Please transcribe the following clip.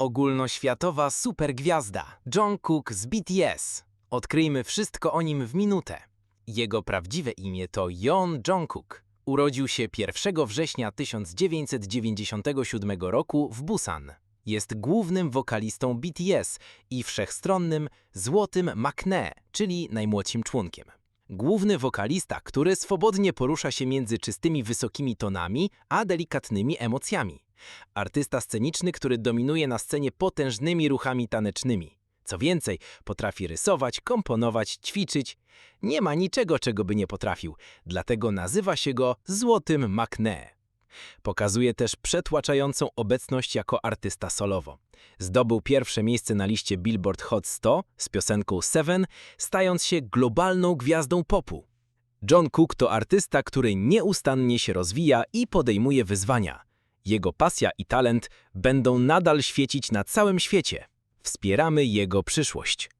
Ogólnoświatowa supergwiazda John Cook z BTS. Odkryjmy wszystko o nim w minutę. Jego prawdziwe imię to Yeon Jungkook. Urodził się 1 września 1997 roku w Busan. Jest głównym wokalistą BTS i wszechstronnym złotym maknae, czyli najmłodszym członkiem. Główny wokalista, który swobodnie porusza się między czystymi wysokimi tonami a delikatnymi emocjami. Artysta sceniczny, który dominuje na scenie potężnymi ruchami tanecznymi. Co więcej, potrafi rysować, komponować, ćwiczyć. Nie ma niczego, czego by nie potrafił, dlatego nazywa się go Złotym Maknae. Pokazuje też przetłaczającą obecność jako artysta solowo. Zdobył pierwsze miejsce na liście Billboard Hot 100 z piosenką Seven, stając się globalną gwiazdą popu. John Cook to artysta, który nieustannie się rozwija i podejmuje wyzwania. Jego pasja i talent będą nadal świecić na całym świecie. Wspieramy jego przyszłość.